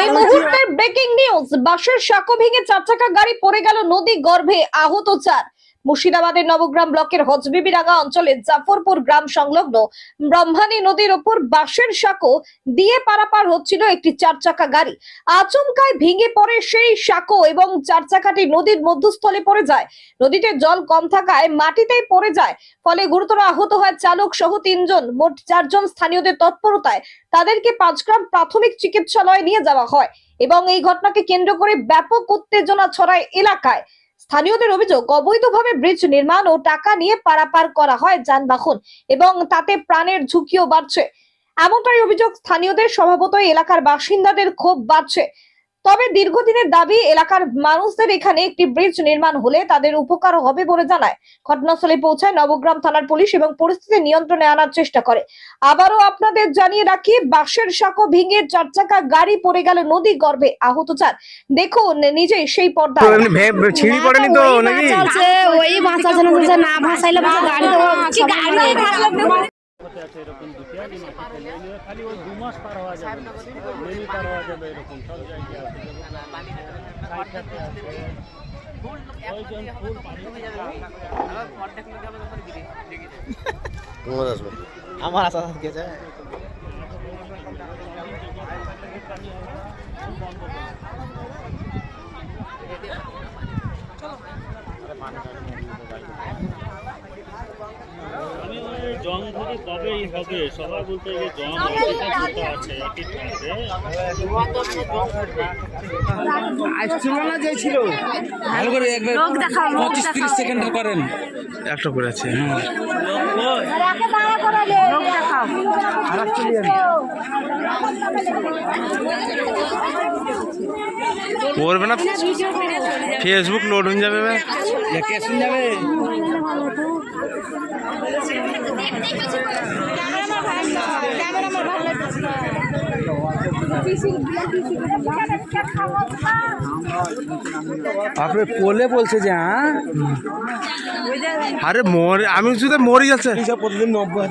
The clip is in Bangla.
এই ব্রেকিং নিউজ বাসের সাঁকো ভেঙে চার চাকা গাড়ি পড়ে গেল নদী গর্ভে, আহত চার। মুর্শিদাবাদের নবগ্রাম ব্লকের হজবিবিরাঙ্গা অঞ্চলের জাফরপুর গ্রাম সংলগ্ন ব্রহ্মানী নদীর ওপর বাঁশের সাঁকো দিয়ে পারাপার হচ্ছিল একটি চার চাকা গাড়ি। আচমকায় ভেঙে পড়ে সেই সাঁকো এবং চার চাকাটি নদীর মধ্যস্থলে পড়ে যায়। নদীতে জল কম থাকায় মাটিতেই পড়ে যায়। ফলে গুরুতর আহত হয় চালক সহ তিনজন। মোট চারজন স্থানীয়দের তৎপরতায় তাদেরকে পাঁচগ্রাম প্রাথমিক চিকিৎসালয়ে নিয়ে যাওয়া হয় এবং এই ঘটনাকে কেন্দ্র করে ব্যাপক উত্তেজনা ছড়ায় এলাকায়। স্থানীয়দের অভিযোগ, অবৈধভাবে ব্রিজ নির্মাণ ও টাকা নিয়ে পারাপার করা হয় যানবাহন এবং তাতে প্রাণের ঝুঁকিও বাড়ছে। এমনটাই অভিযোগ স্থানীয়দের, স্বভাবতই এলাকার বাসিন্দাদের ক্ষোভ বাড়ছে। তবে দীর্ঘদিনের দাবি এলাকার মানুষদের এখানে একটি ব্রিজ নির্মাণ হলে তাদের উপকার হবে বলে জানায়। ঘটনাস্থলে পৌঁছায় নবগ্রাম থানার পুলিশ এবং পরিস্থিতি নিয়ন্ত্রণে আনার চেষ্টা করে। আবারও আপনাদের জানিয়ে রাখি বাঁশের সাঁকো ভেঙে চার চাকা গাড়ি পড়ে গেল নদী গর্ভে আহত চার। দেখুন নিজেই সেই পর্দা। ছিঁড়ি পড়েনি তো নাকি? ওই না, গাড়ি তো আছে এরকম ফেলে খালি ওই দু মাস পার হওয়া যাবে মেনি পার হওয়া যাবে এরকম সব জায়গায় আছে। আমার আশা ওই জং ধরে কবেই হবে। সবাই বলতে যে জং আছে একই না যে ছিল? ভালো করে একবার পঁচিশ তিরিশ সেকেন্ড করেন। একটা করে আছে হ্যাঁ। করবে না ফেসবুক লোড হয়ে যাবে বে। যাবে আপনি পোলে বলছে যে হ্যাঁ আরে মরে আমি শুধু মরে যাচ্ছে। নব্বই